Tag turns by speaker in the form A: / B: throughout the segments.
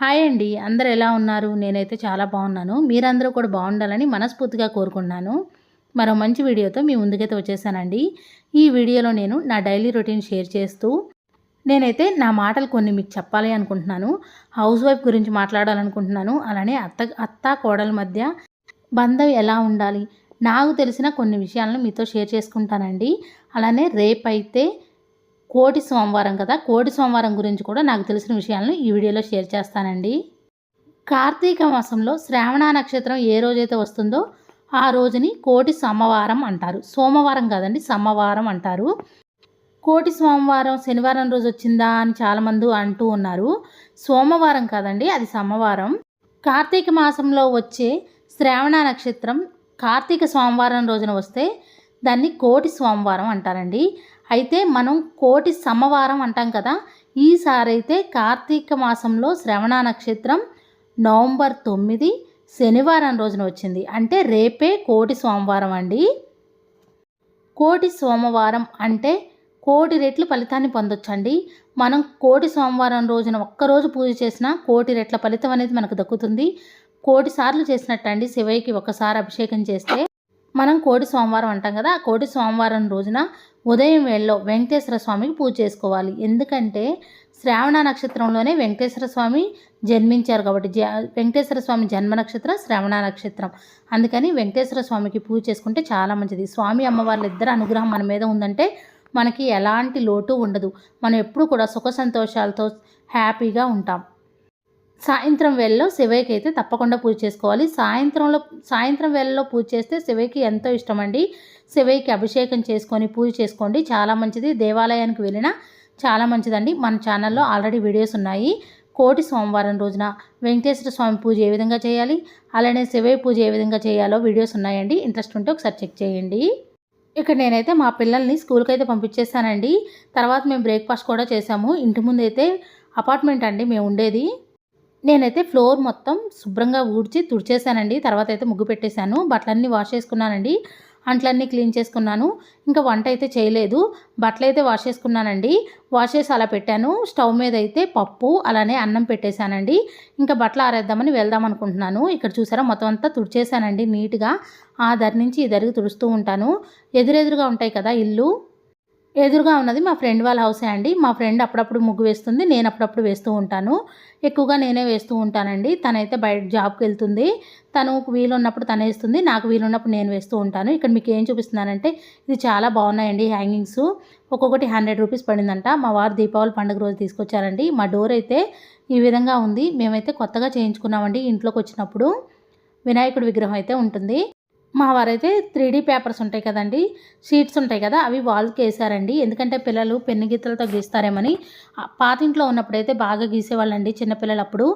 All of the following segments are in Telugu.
A: హాయ్ అండి. అందరు ఎలా ఉన్నారు? నేనైతే చాలా బాగున్నాను. మీరందరూ కూడా బాగుండాలని మనస్ఫూర్తిగా కోరుకున్నాను మరో మంచి వీడియోతో మీ ముందుకైతే వచ్చేసానండి. ఈ వీడియోలో నేను నా డైలీ రొటీన్ షేర్ చేస్తూ నేనైతే నా మాటలు కొన్ని మీకు చెప్పాలి అనుకుంటున్నాను. హౌస్ వైఫ్ గురించి మాట్లాడాలనుకుంటున్నాను. అలానే అత్త అత్త కోడల మధ్య బంధం ఎలా ఉండాలి? నాకు తెలిసిన కొన్ని విషయాలను మీతో షేర్ చేసుకుంటానండి. అలానే రేపైతే కోటి సోమవారం కదా? కోటి సోమవారం గురించి కూడా నాకు తెలిసిన విషయాలను ఈ వీడియోలో షేర్ చేస్తానండి. కార్తీక మాసంలో శ్రావణ నక్షత్రం ఏ రోజైతే వస్తుందో ఆ రోజుని కోటి సోమవారం అంటారు. సోమవారం కాదండి సోమవారం అంటారు. కోటి సోమవారం శనివారం రోజు వచ్చిందా అని చాలామంది అంటూ ఉన్నారు. సోమవారం కాదండి అది సోమవారం. కార్తీక మాసంలో వచ్చే శ్రావణ నక్షత్రం కార్తీక సోమవారం రోజున వస్తే దాన్ని కోటి సోమవారం అంటారండి. అయితే మనం కోటి సమవారం అంటాం కదా ఈసారి అయితే కార్తీక మాసంలో శ్రవణ నక్షత్రం నవంబర్ తొమ్మిది శనివారం రోజున వచ్చింది. అంటే రేపే కోటి సోమవారం అండి. కోటి సోమవారం అంటే కోటి రెట్లు ఫలితాన్ని పొందొచ్చండి. మనం కోటి సోమవారం రోజున ఒక్కరోజు పూజ చేసినా కోటి రెట్ల ఫలితం అనేది మనకు దక్కుతుంది. కోటి సార్లు చేసినట్టండి శివయ్యకి ఒకసారి అభిషేకం చేస్తే మనం కోటి సోమవారం అంటాం కదా ఆ కోటి సోమవారం రోజున ఉదయం వేళలో వెంకటేశ్వర స్వామికి పూజ చేసుకోవాలి. ఎందుకంటే శ్రావణ నక్షత్రంలోనే వెంకటేశ్వర స్వామి జన్మించారు కాబట్టి జ వెంకటేశ్వర స్వామి జన్మ నక్షత్రం శ్రావణ నక్షత్రం. అందుకని వెంకటేశ్వర స్వామికి పూజ చేసుకుంటే చాలా మంచిది. స్వామి అమ్మవార్ల ఇద్దరు అనుగ్రహం మన మీద ఉందంటే మనకి ఎలాంటి లోటు ఉండదు. మనం ఎప్పుడు కూడా సుఖ సంతోషాలతో హ్యాపీగా ఉంటాం. సాయంత్రం వేళలో శివయ్యకి అయితే తప్పకుండా పూజ చేసుకోవాలి. సాయంత్రంలో సాయంత్రం వేళలో పూజ చేస్తే శివయ్యకి ఎంతో ఇష్టం అండి శివయ్యకి అభిషేకం చేసుకొని పూజ చేసుకోండి. చాలా మంచిది. దేవాలయానికి వెళ్ళినా చాలా మంచిదండి. మన ఛానల్లో ఆల్రెడీ వీడియోస్ ఉన్నాయి. కోటి సోమవారం రోజున వెంకటేశ్వర స్వామి పూజ ఏ విధంగా చేయాలి? అలానే శివయ్య పూజ ఏ విధంగా చేయాలో వీడియోస్ ఉన్నాయండి. ఇంట్రెస్ట్ ఉంటే ఒకసారి చెక్ చేయండి. ఇక్కడ నేనైతే మా పిల్లల్ని స్కూల్కి అయితే పంపించేస్తానండి తర్వాత మేము బ్రేక్ఫాస్ట్ కూడా చేసాము ఇంటి ముందు అయితే అపార్ట్మెంట్ అండి. మేము ఉండేది. నేనైతే ఫ్లోర్ మొత్తం శుభ్రంగా ఊడ్చి తుడిచేసానండి. తర్వాత అయితే ముగ్గు పెట్టేశాను. బట్టలన్నీ వాష్ చేసుకున్నానండి. అంట్లన్నీ క్లీన్ చేసుకున్నాను. ఇంకా వంట అయితే చేయలేదు. బట్టలు అయితే వాష్ చేసుకున్నానండి. వాష్ చేసి అలా పెట్టాను. స్టవ్ మీద అయితే పప్పు అలానే అన్నం పెట్టేశానండి. ఇంకా బట్టలు ఆరేద్దామని వెళ్దాం అనుకుంటున్నాను. ఇక్కడ చూసారా? మొత్తం అంతా తుడిచేశానండి నీట్గా. ఆ దరి నుంచి ఈ దరికి తుడుస్తూ ఉంటాను. ఎదురెదురుగా ఉంటాయి కదా ఇల్లు. ఎదురుగా ఉన్నది మా ఫ్రెండ్ వాళ్ళ హౌసే అండి. మా ఫ్రెండ్ అప్పుడప్పుడు ముగ్గు వేస్తుంది నేను అప్పుడప్పుడు వేస్తూ ఉంటాను. ఎక్కువగా నేనే వేస్తూ ఉంటానండి. తనైతే బయట జాబ్కి వెళ్తుంది. తను వీలున్నప్పుడు తను వేస్తుంది నాకు వీలున్నప్పుడు నేను వేస్తూ ఉంటాను. ఇక్కడ మీకు ఏం చూపిస్తున్నానంటే ఇది చాలా బాగున్నాయండి హ్యాంగింగ్స్. ఒక్కొక్కటి హండ్రెడ్ రూపీస్ పడిందంట. మా వారు దీపావళి పండుగ రోజు తీసుకొచ్చారండి. మా డోర్ అయితే ఈ విధంగా ఉంది. మేమైతే కొత్తగా చేయించుకున్నామండి ఇంట్లోకి వచ్చినప్పుడు వినాయకుడి విగ్రహం అయితే ఉంటుంది. మా వారైతే త్రీ డీ పేపర్స్ ఉంటాయి కదండి షీట్స్ ఉంటాయి కదా అవి వాల్కి వేసారండి ఎందుకంటే పిల్లలు పెన్ను గీతలతో గీస్తారేమని. పాతింట్లో ఉన్నప్పుడైతే బాగా గీసేవాళ్ళండి చిన్నపిల్లలు అప్పుడు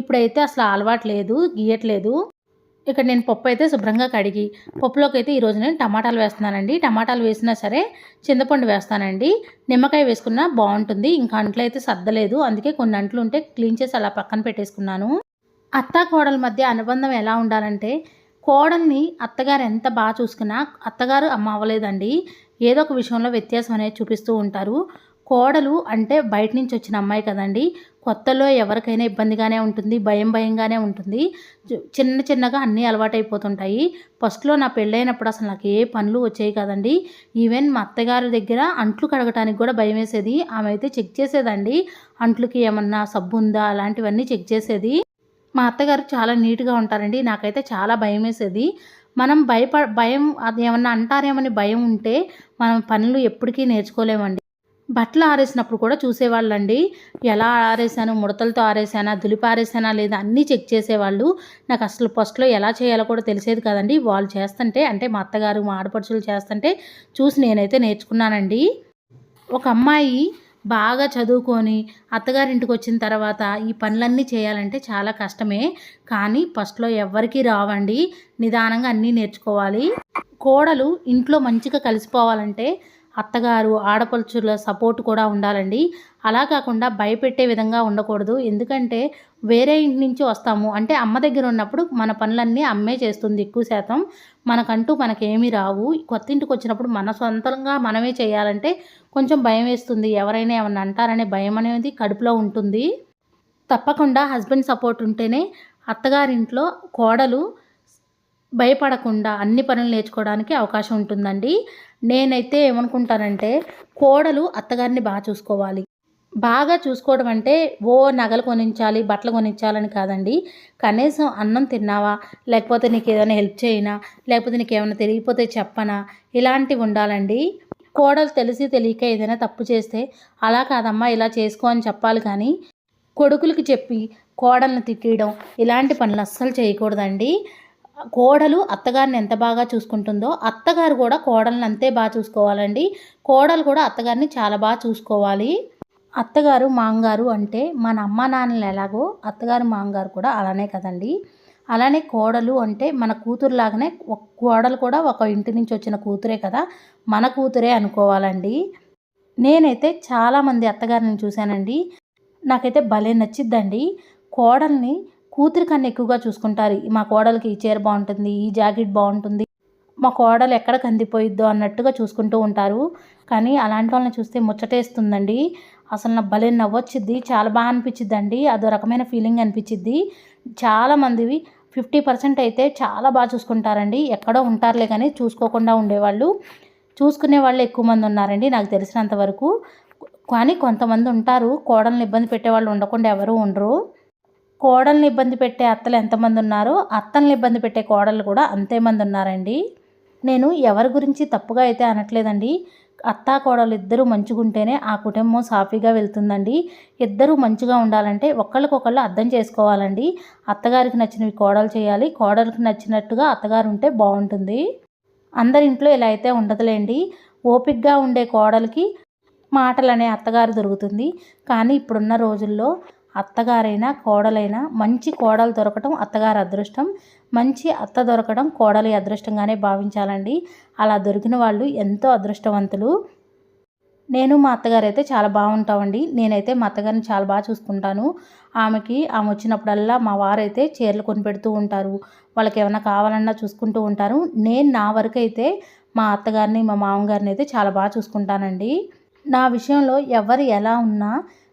A: ఇప్పుడైతే అసలు అలవాటు లేదు గీయట్లేదు. ఇక్కడ నేను పప్పు అయితే శుభ్రంగా కడిగి పప్పులోకి అయితే ఈరోజు నేను టమాటాలు వేస్తున్నానండి. టమాటాలు వేసినా సరే చింతపండు వేస్తానండి. నిమ్మకాయ వేసుకున్నా బాగుంటుంది ఇంకా అంట్లు అయితే సర్దలేదు. అందుకే కొన్ని అంట్లు ఉంటే క్లీన్ చేసి అలా పక్కన పెట్టేసుకున్నాను. అత్త కోడల మధ్య అనుబంధం ఎలా ఉండాలంటే కోడల్ని అత్తగారు ఎంత బాగా చూసుకున్నా అత్తగారు అమ్మ అవ్వలేదండి. ఏదో ఒక విషయంలో వ్యత్యాసం అనేది చూపిస్తూ ఉంటారు. కోడలు అంటే బయట నుంచి వచ్చిన అమ్మాయి కదండి. కొత్తలో ఎవరికైనా ఇబ్బందిగానే ఉంటుంది భయం భయంగానే ఉంటుంది. చిన్న చిన్నగా అన్నీ అలవాటైపోతుంటాయి. ఫస్ట్లో నా పెళ్ళైనప్పుడు అసలు నాకు ఏ పనులు వచ్చాయి కదండి. ఈవెన్ మా అత్తగారి దగ్గర అంట్లు కడగటానికి కూడా భయం వేసేది. ఆమె అయితే చెక్ చేసేదండి. అంట్లకి ఏమన్నా సబ్బు ఉందా అలాంటివన్నీ చెక్ చేసేది. మా అత్తగారు చాలా నీట్గా ఉంటారండి. నాకైతే చాలా భయం వేసేది మనం భయప భయం అది ఏమన్నా అంటారేమని భయం ఉంటే మనం పనులు ఎప్పటికీ నేర్చుకోలేమండి. బట్టలు ఆరేసినప్పుడు కూడా చూసేవాళ్ళండి. ఎలా ఆరేసాను ముడతలతో ఆరేసానా దులిపి ఆరేసానా లేదా అన్నీ చెక్ చేసేవాళ్ళు. నాకు అసలు ఫస్ట్లో ఎలా చేయాలో కూడా తెలిసేది కదండి. వాళ్ళు చేస్తుంటే అంటే మా అత్తగారు మా ఆడపడుచులు చేస్తుంటే చూసి నేనైతే నేర్చుకున్నానండి. ఒక అమ్మాయి బాగా చదువుకొని అత్తగారింటికి వచ్చిన తర్వాత ఈ పనులన్నీ చేయాలంటే చాలా కష్టమే. కానీ ఫస్ట్లో ఎవ్వరికీ రావండి. నిదానంగా అన్నీ నేర్చుకోవాలి. కోడలు ఇంట్లో మంచిగా కలిసిపోవాలంటే అత్తగారు ఆడపడుచుల సపోర్ట్ కూడా ఉండాలండి. అలా కాకుండా భయపెట్టే విధంగా ఉండకూడదు. ఎందుకంటే వేరే ఇంటి నుంచి వస్తాము. అంటే అమ్మ దగ్గర ఉన్నప్పుడు మన పనులన్నీ అమ్మే చేస్తుంది ఎక్కువ శాతం. మనకంటూ మనకేమీ రావు. కొత్త ఇంటికి వచ్చినప్పుడు మన సొంతంగా మనమే చేయాలంటే కొంచెం భయం వేస్తుంది. ఎవరైనా ఏమన్నా అంటారనే భయం అనేది కడుపులో ఉంటుంది. తప్పకుండా హస్బెండ్ సపోర్ట్ ఉంటేనే అత్తగారింట్లో కోడలు భయపడకుండా అన్ని పనులు నేర్చుకోవడానికి అవకాశం ఉంటుందండి. నేనైతే ఏమనుకుంటానంటే కోడలు అత్తగారిని బాగా చూసుకోవాలి. బాగా చూసుకోవడం అంటే ఓ నగలు కొనించాలి బట్టలు కొనించాలని కాదండి. కనీసం అన్నం తిన్నావా? లేకపోతే నీకు ఏదైనా హెల్ప్ చేయనా? లేకపోతే నీకు ఏమైనా తెలియకపోతే చెప్పనా? ఇలాంటివి ఉండాలండి. కోడలు తెలిసి తెలియక ఏదైనా తప్పు చేస్తే అలా కాదమ్మా ఇలా చేసుకో అని చెప్పాలి కానీ కొడుకులకి చెప్పి కోడల్ని తిట్టడం ఇలాంటి పనులు అస్సలు చేయకూడదండి. కోడలు అత్తగారిని ఎంత బాగా చూసుకుంటుందో అత్తగారు కూడా కోడల్ని అంతే బాగా చూసుకోవాలండి. కోడలు కూడా అత్తగారిని చాలా బాగా చూసుకోవాలి. అత్తగారు మాంగారు అంటే మన అమ్మ నాన్నలు ఎలాగో అత్తగారు మాంగారు కూడా అలానే కదండి. అలానే కోడలు అంటే మన కూతురులాగానే ఒక కోడలు కూడా ఒక ఇంటి నుంచి వచ్చిన కూతురే కదా మన కూతురే అనుకోవాలండి. నేనైతే చాలామంది అత్తగారిని చూశానండి. నాకైతే భలే నచ్చిద్దండి. కోడల్ని కూతురి కన్నా ఎక్కువగా చూసుకుంటారు. మా కోడలికి ఈ చీర బాగుంటుంది ఈ జాకెట్ బాగుంటుంది. మా కోడలు ఎక్కడ కందిపోయిద్దో అన్నట్టుగా చూసుకుంటూ ఉంటారు. కానీ అలాంటి వాళ్ళని చూస్తే ముచ్చటేస్తుందండి. అసలు నా భలే నవ్వొచ్చిద్ది. చాలా బాగా అనిపించిద్దండి. అదో రకమైన ఫీలింగ్ అనిపించిద్ది. చాలామందివి ఫిఫ్టీ పర్సెంట్ అయితే చాలా బాగా చూసుకుంటారండి. ఎక్కడో ఉంటారులే కానీ చూసుకోకుండా ఉండేవాళ్ళు. చూసుకునే వాళ్ళు ఎక్కువ మంది ఉన్నారండి నాకు తెలిసినంత వరకు. కానీ కొంతమంది ఉంటారు. కోడల్ని ఇబ్బంది పెట్టేవాళ్ళు ఉండకుండా ఎవరూ ఉండరు. కోడల్ని ఇబ్బంది పెట్టే అత్తలు ఎంతమంది ఉన్నారో అత్తల్ని ఇబ్బంది పెట్టే కోడలు కూడా అంతేమంది ఉన్నారండి. నేను ఎవరి గురించి తప్పుగా అయితే అనట్లేదండి. అత్తా కోడలు ఇద్దరు మంచిగుంటేనే ఆ కుటుంబం సాఫీగా వెళ్తుందండి. ఇద్దరు మంచిగా ఉండాలంటే ఒకళ్ళకొకళ్ళు అర్థం చేసుకోవాలండి. అత్తగారికి నచ్చినవి కోడలు చేయాలి. కోడలికి నచ్చినట్టుగా అత్తగారు ఉంటే బాగుంటుంది. అందరి ఇంట్లో ఇలా అయితే ఉండదులేండి. ఓపిక్గా ఉండే కోడలికి మాటలనే అత్తగారు దొరుకుతుంది. కానీ ఇప్పుడున్న రోజుల్లో అత్తగారైనా కోడలైనా మంచి కోడలు దొరకటం అత్తగారి అదృష్టం. మంచి అత్త దొరకడం కోడలి అదృష్టంగానే భావించాలండి. అలా దొరికిన వాళ్ళు ఎంతో అదృష్టవంతులు. నేను మా అత్తగారు అయితే చాలా బాగుంటామండి. నేనైతే మా అత్తగారిని చాలా బాగా చూసుకుంటాను. ఆమెకి ఆమె వచ్చినప్పుడల్లా మా వారైతే చీరలు కొనిపెడుతూ ఉంటారు. వాళ్ళకి ఏమైనా కావాలన్నా చూసుకుంటూ ఉంటారు. నేను నా వరకు అయితే మా అత్తగారిని మా మామగారిని అయితే చాలా బాగా చూసుకుంటానండి. నా విషయంలో ఎవరు ఎలా ఉన్నా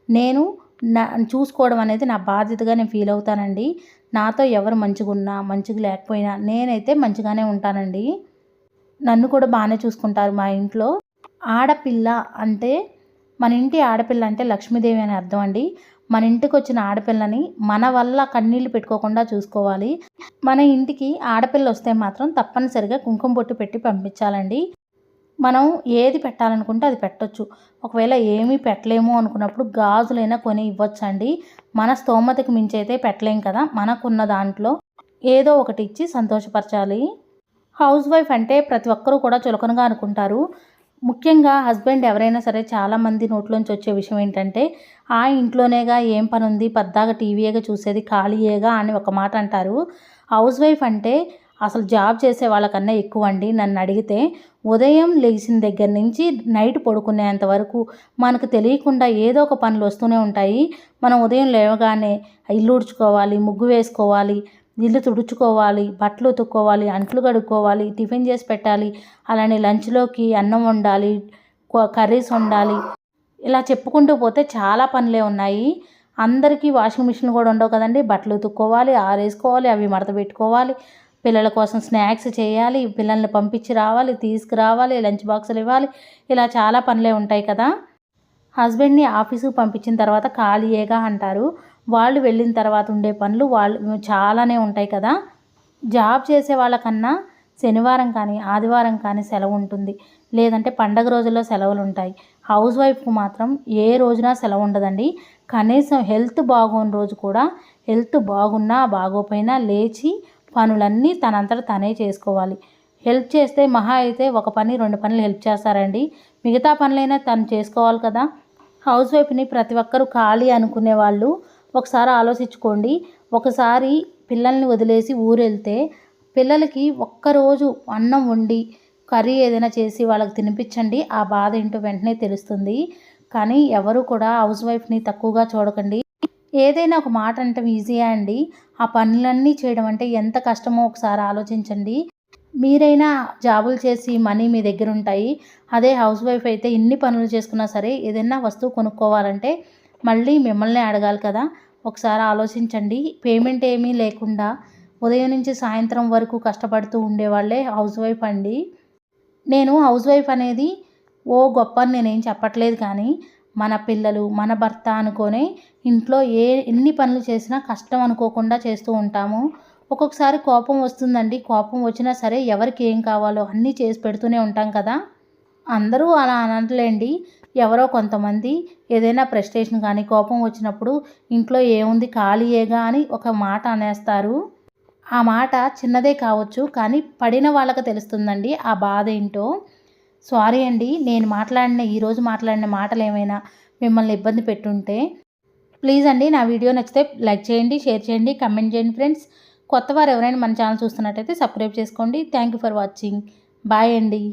A: నేను నా చూసుకోవడం అనేది నా బాధ్యతగా నేను ఫీల్ అవుతానండి. నాతో ఎవరు మంచిగా ఉన్నా మంచిగా లేకపోయినా నేనైతే మంచిగానే ఉంటానండి. నన్ను కూడా బాగానే చూసుకుంటారు మా ఇంట్లో. ఆడపిల్ల అంటే మన ఇంటి ఆడపిల్ల అంటే లక్ష్మీదేవి అని అర్థం అండి. మన ఇంటికి వచ్చిన ఆడపిల్లని మన వల్ల కన్నీళ్ళు పెట్టుకోకుండా చూసుకోవాలి. మన ఇంటికి ఆడపిల్ల వస్తే మాత్రం తప్పనిసరిగా కుంకుమ బొట్టు పెట్టి పంపించాలండి. మనం ఏది పెట్టాలనుకుంటే అది పెట్టొచ్చు. ఒకవేళ ఏమీ పెట్టలేము అనుకున్నప్పుడు గాజులైనా కొని ఇవ్వచ్చండి. మన స్తోమతకు మించి అయితే పెట్టలేం కదా. మనకున్న దాంట్లో ఏదో ఒకటి ఇచ్చి సంతోషపరచాలి. హౌస్ వైఫ్ అంటే ప్రతి ఒక్కరూ కూడా చులకనగా అనుకుంటారు. ముఖ్యంగా హస్బెండ్ ఎవరైనా సరే చాలామంది నోట్లోంచి వచ్చే విషయం ఏంటంటే ఆ ఇంట్లోనేగా ఏం పని ఉంది పద్దాగా టీవీగా చూసేది ఖాళీయేగా అని ఒక మాట అంటారు. హౌస్ వైఫ్ అంటే అసలు జాబ్ చేసే వాళ్ళకన్నా ఎక్కువ అండి నన్ను అడిగితే. ఉదయం లేచిన దగ్గర నుంచి నైట్ పడుకునేంత వరకు మనకు తెలియకుండా ఏదో ఒక పనులు వస్తూనే ఉంటాయి. మనం ఉదయం లేవగానే ఇల్లు ఉడుచుకోవాలి ముగ్గు వేసుకోవాలి ఇల్లు తుడుచుకోవాలి బట్టలు ఉతుక్కోవాలి అంట్లు కడుక్కోవాలి టిఫిన్ చేసి పెట్టాలి అలానే లంచ్లోకి అన్నం వండాలి కర్రీస్ వండాలి. ఇలా చెప్పుకుంటూ పోతే చాలా పనులే ఉన్నాయి. అందరికీ వాషింగ్ మిషన్ కూడా ఉండవు కదండి. బట్టలు ఉతుక్కోవాలి ఆరేసుకోవాలి అవి మడత పెట్టుకోవాలి. పిల్లల కోసం స్నాక్స్ చేయాలి పిల్లల్ని పంపించి రావాలి తీసుకురావాలి లంచ్ బాక్సులు ఇవ్వాలి. ఇలా చాలా పనులే ఉంటాయి కదా. హస్బెండ్ని ఆఫీసుకు పంపించిన తర్వాత ఖాళీయేగా అంటారు. వాళ్ళు వెళ్ళిన తర్వాత ఉండే పనులు వాళ్ళు చాలానే ఉంటాయి కదా. జాబ్ చేసే వాళ్ళకన్నా శనివారం కానీ ఆదివారం కానీ సెలవు ఉంటుంది. లేదంటే పండగ రోజుల్లో సెలవులు ఉంటాయి. హౌస్ వైఫ్కు మాత్రం ఏ రోజున సెలవు ఉండదండి. కనీసం హెల్త్ బాగోని రోజు కూడా హెల్త్ బాగున్నా బాగోపోయినా లేచి పనులన్నీ తనంతట తనే చేసుకోవాలి. హెల్ప్ చేస్తే మహా అయితే ఒక పని రెండు పనులు హెల్ప్ చేస్తారండి. మిగతా పనులైనా తను చేసుకోవాలి కదా. హౌస్ వైఫ్ని ప్రతి ఒక్కరూ ఖాళీ అనుకునే వాళ్ళు ఒకసారి ఆలోచించుకోండి. ఒకసారి పిల్లల్ని వదిలేసి ఊరు వెళ్తే పిల్లలకి ఒక్కరోజు అన్నం వండి కర్రీ ఏదైనా చేసి వాళ్ళకి తినిపించండి. ఆ బాధ ఏంటో వెంటనే తెలుస్తుంది. కానీ ఎవరు కూడా హౌస్ వైఫ్ని తక్కువగా చూడకండి. ఏదైనా ఒక మాట అంటే ఈజీయా అండి. ఆ పనులన్నీ చేయడం అంటే ఎంత కష్టమో ఒకసారి ఆలోచించండి. మీరైనా జాబులు చేసి మనీ మీ దగ్గర ఉంటాయి. అదే హౌస్ వైఫ్ అయితే ఇన్ని పనులు చేసుకున్నా సరే ఏదైనా వస్తువు కొనుక్కోవాలంటే మళ్ళీ మిమ్మల్ని అడగాలి కదా. ఒకసారి ఆలోచించండి. పేమెంట్ ఏమీ లేకుండా ఉదయం నుంచి సాయంత్రం వరకు కష్టపడుతూ ఉండేవాళ్ళే హౌస్ వైఫ్ అండి. నేను హౌస్ వైఫ్ అనేది ఓ గొప్ప నేనేం చెప్పట్లేదు కానీ మన పిల్లలు మన భర్త అనుకోనే ఇంట్లో ఏ ఎన్ని పనులు చేసినా కష్టం అనుకోకుండా చేస్తూ ఉంటాము. ఒక్కొక్కసారి కోపం వస్తుందండి. కోపం వచ్చినా సరే ఎవరికి ఏం కావాలో అన్నీ చేసి పెడుతూనే ఉంటాం కదా. అందరూ అలా అనట్లేండి. ఎవరో కొంతమంది ఏదైనా ప్రెస్టేషన్ కానీ కోపం వచ్చినప్పుడు ఇంట్లో ఏముంది ఖాళీయేగా అని ఒక మాట అనేస్తారు. ఆ మాట చిన్నదే కావచ్చు కానీ పడిన వాళ్ళకి తెలుస్తుందండి. ఆ బాధ ఏంటో. సారీ అండి నేను మాట్లాడిన ఈరోజు మాట్లాడిన మాటలు ఏమైనా మిమ్మల్ని ఇబ్బంది పెట్టుంటే ప్లీజ్ అండి నా వీడియో నచ్చితే లైక్ చేయండి షేర్ చేయండి కమెంట్ చేయండి ఫ్రెండ్స్. కొత్త వారు ఎవరైనా మన ఛానల్ చూస్తున్నట్టయితే సబ్స్క్రైబ్ చేసుకోండి. Thank you for watching bye అండి.